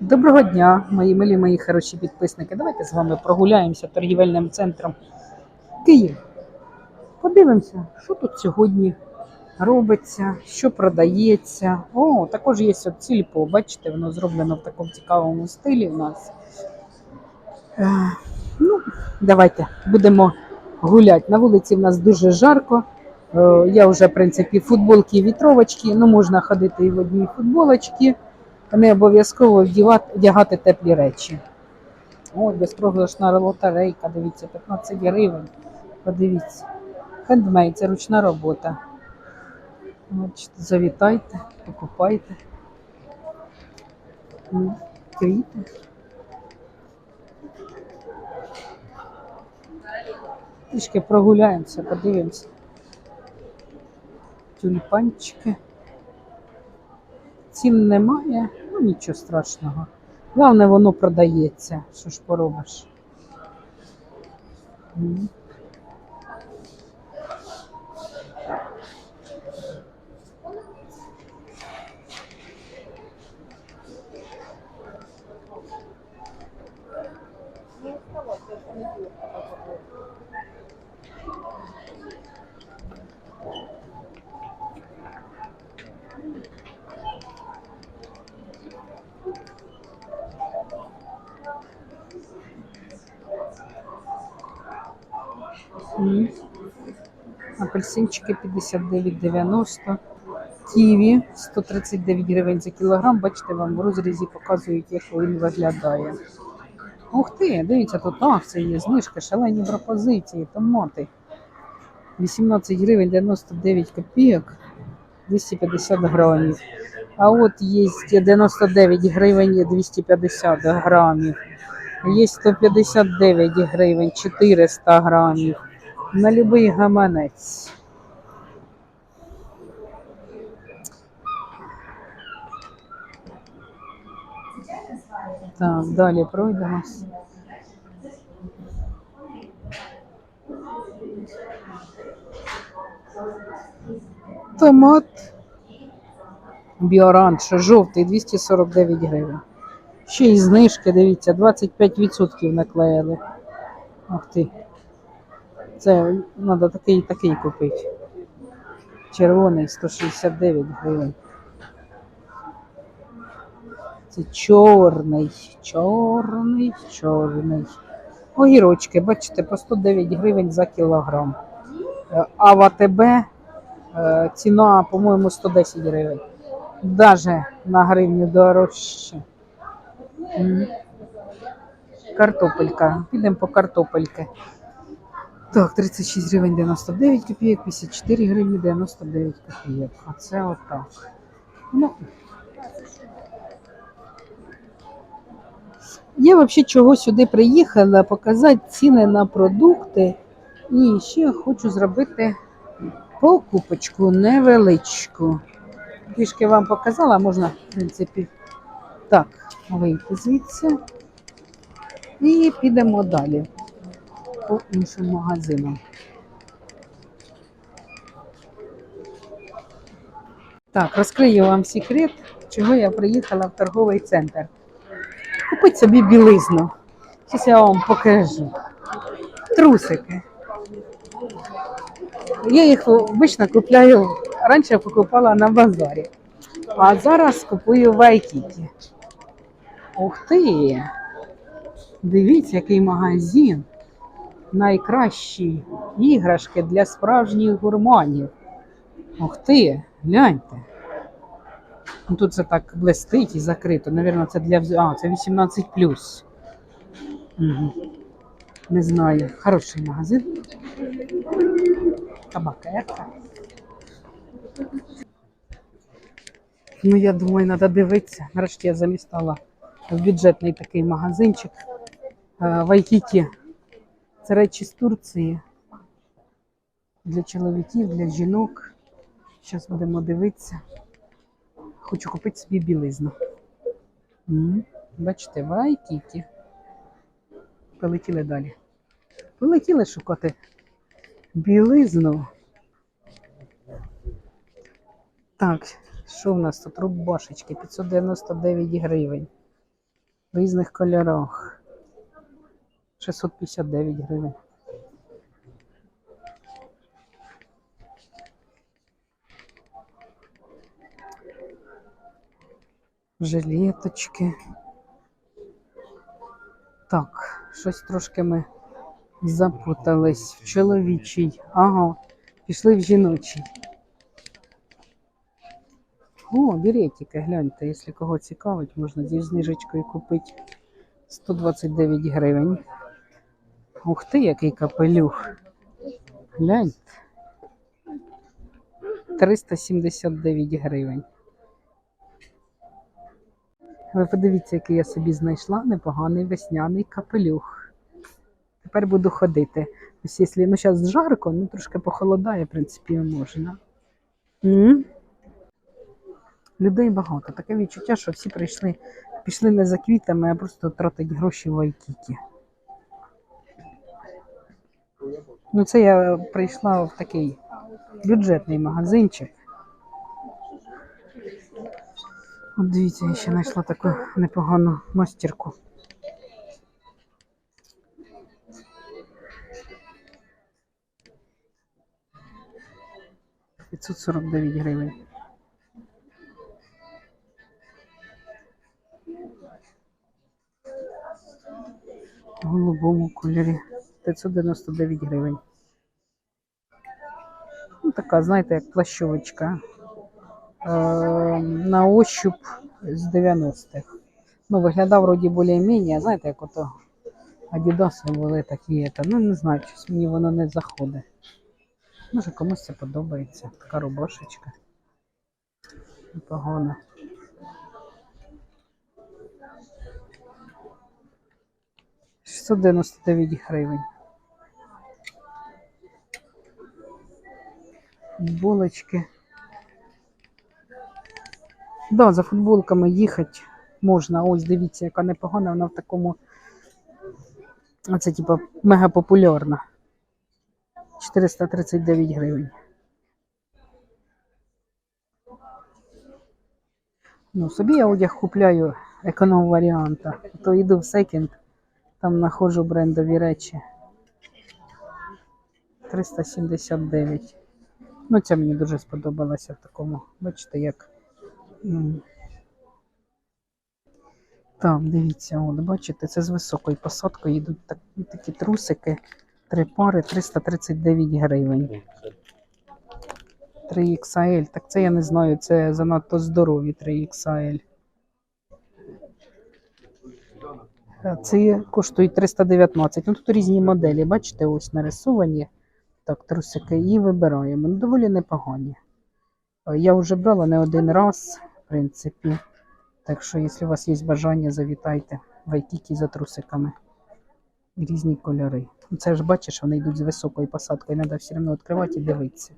Доброго дня, мої милі, мої хороші підписники. Давайте з вами прогуляємося торгівельним центром Київ. Подивимося, що тут сьогодні робиться, що продається. О, також є от. Бачите, воно зроблено в такому цікавому стилі у нас. Е, ну, давайте будемо гуляти. На вулиці в нас дуже жарко. Е, я вже, в принципі, футболки і вітровочки, ну можна ходити і в одній футболочці не обов'язково вдягати теплі речі. Ось безпрограшна лотерейка, дивіться, 15 гривень. Подивіться. Хендмейд, це ручна робота. Бачите, завітайте, покупайте. Квіти. Трішки прогуляємося, подивимося. Тюльпанчики. Цін немає, ну нічого страшного. Головне, воно продається. Що ж поробиш? Апельсинчики 59,90. Ківі 139 гривень за кілограм. Бачите, вам в розрізі показують, як він виглядає. Ух ти, дивіться, тут акції є, знижка, шалені пропозиції, томати. 18 гривень 99 копійок, 250 грамів. А от є 99 гривень 250 грамів. Є 159 гривень 400 грамів. На любий гаманець. Так, далі пройдемось. Томат. Біоранж, жовтий 249 гривень. Ще й знижки, дивіться, 25% наклеїли. Ах ти. Це треба такий такий купити. Червоний 169 гривень. Це чорний, чорний, чорний. Огірочки, бачите, по 109 гривень за кілограм. Е, А в АТБ е, ціна, по-моєму, 110 гривень. Даже на гривню дорожче. Картопелька. Підемо по картопельки. Так, 36 гривень 99 копійок, 54 гривні 99 копійок. А це отак. Ну, я взагалі чого сюди приїхала, показати ціни на продукти. І ще хочу зробити покупочку невеличку. Трішки вам показала, можна, в принципі, так, вийти звідси. І підемо далі по іншим магазинам. Так, розкрию вам секрет, чого я приїхала в торговий центр. Купити собі білизну. Зараз я вам покажу. Трусики. Я їх обично купляю, раніше покупала на базарі, а зараз купую в Айкіті. Ух ти! Дивіться, який магазин. Найкращі іграшки для справжніх гурманів. Ух ти, гляньте. Ну, Тут це так блистить і закрито. Навірно, це для А, це 18 Угу. Не знаю. Хороший магазин. Табакерка. Ну, я думаю, треба дивитися. Нарешті я замістала в бюджетний такий магазинчик е, в Айкіті. Це речі з Турції. Для чоловіків, для жінок. Зараз будемо дивитися. Хочу купити собі білизну. М, Бачите, в Айкіті. Полетіли далі. Полетіли шукати білизну. Так, що в нас тут? Рубашечки 599 гривень. В різних кольорах. 659 гривень. Жилеточки. Так, щось трошки ми запутались в чоловічій. Ага, пішли в жіночий. О, беретики, гляньте, якщо кого цікавить, можна зі знижечкою купити 129 гривень. Ух ти, який капелюх. Гляньте. 379 гривень. Ви подивіться, який я собі знайшла непоганий весняний капелюх. Тепер буду ходити. Ось якщо, ну зараз жарко, ну трошки похолодає, в принципі, можна. М? Людей багато. Таке відчуття, що всі прийшли, пішли не за квітами, а просто тратить гроші в Айкікі. Ну, це я прийшла в такий бюджетний магазинчик. От дивіться, я ще знайшла таку непогану мастерку. П'ятсот сорок дев'ять гривень. В голубому кольорі 599 гривень. Ну, така, знаєте, як плащовочка. Е, на ощуп з 90-х. Ну, виглядав вроді більш-менш, знаєте, як ото Адідаси були такі. Та, ну, не знаю, щось мені воно не заходить. Може, комусь це подобається. Така рубашечка. Непогано. Дев'яносто дев'ять гривень. Булочки. Да, за футболками їхати можна. Ось дивіться, яка непогана, вона в такому. Оце, типа, мега популярна. 439 гривень. Ну, собі я одяг купляю економ варіанта. То йду в секінд, там знаходжу брендові речі. 379. Ну, ця мені дуже сподобалася в такому. Бачите, як. м. Так, дивіться, от, бачите, це з високою посадкою йдуть так, такі трусики. Три пари 339 гривень. 3XL. Так це я не знаю, це занадто здорові 3XL. Е, Ці коштують 319. Ну тут різні моделі, бачите, ось нарисовані. Так, трусики. І вибираємо. Ну, доволі непогані. Е, Я вже брала не один раз, в принципі. Так що, якщо у вас є бажання, завітайте в Айкікі за трусиками. Різні кольори. Ну, Це ж бачиш, вони йдуть з високою посадкою, треба все одно відкривати і дивитися.